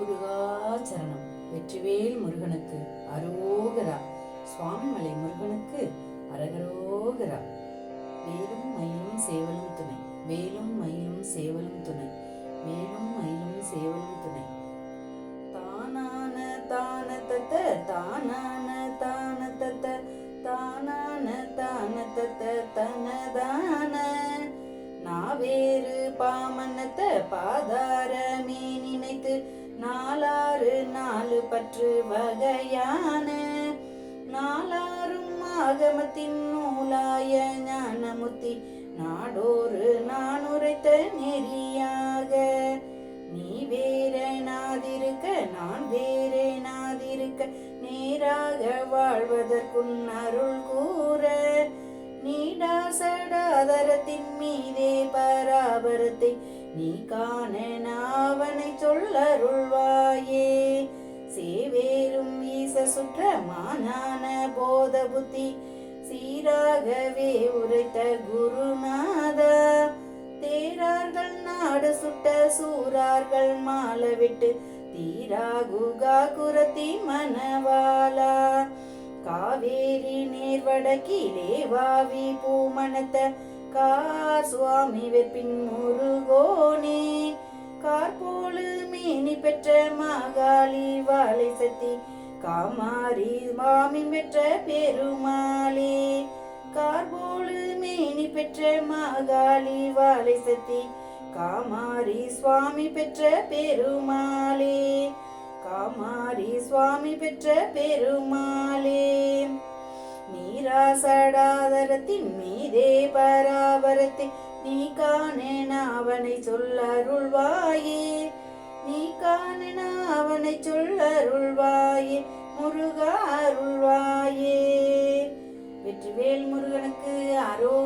முருகாச்சரணம் வெற்றிவேல் முருகனுக்கு அரோகரா. சுவாமிமலை முருகனுக்கு அரகரோகரா. வேலும் மயிலும் சேவலும் துணை. வேலும் மயிலும் சேவலும் துணை. வேலும் மயிலும் சேவலும் துணை. தானான தான தத்த தானான தான தத்த தானான தான தத்த தனதான. நாவேறு பாமன்னத்த பாதார நாலாறு நாலு பற்று வகையான நாலாரும் ஆகமத்தின் நூலாய ஞானமுத்தி நாடோறு நான் உரைத்த நெறியாக. நீ வேறனாதிருக்க நான் வேறனாதிருக்க நேராக வாழ்வதற்குன் அருள் கூற. நீடா சடாதரத்தின் மீதே பராபரத்தை நீ காண நாவனை அருள்வாயே. சேவேரும் ஈச சுற்றமானான போத புத்தி சீராகவே உரைத்த குருநாதா. தேரார்கள் நாடு சுட்ட சூரார்கள் மாலை விட்டு தீராகுகா குரத்தி மனவாலா காவேரி நீர் வடக்கிலே வாவி பூமணத்த கார் சுவாமி வெப்பின் முருகோனே. கார்போலு மேனி பெற்ற மாகாளி வாழை சத்தி காமாரி மாமி பெற்ற பெருமாளே. கார்போலு மேனி பெற்ற மாகாளி வாழை சத்தி காமாரி சுவாமி பெற்ற பெருமாளே. காமாரி சுவாமி பெற்ற பெருமாளே. நீராசடாதரத்தின் மீதே பராபரத்தை நீ காணேன் அவனை சொல்லருள்வாயே. நீ காணேன் அவனை சொல்லருள்வாயே முருகா அருள்வாயே. வெற்றிவேல் முருகனுக்கு அரோகரா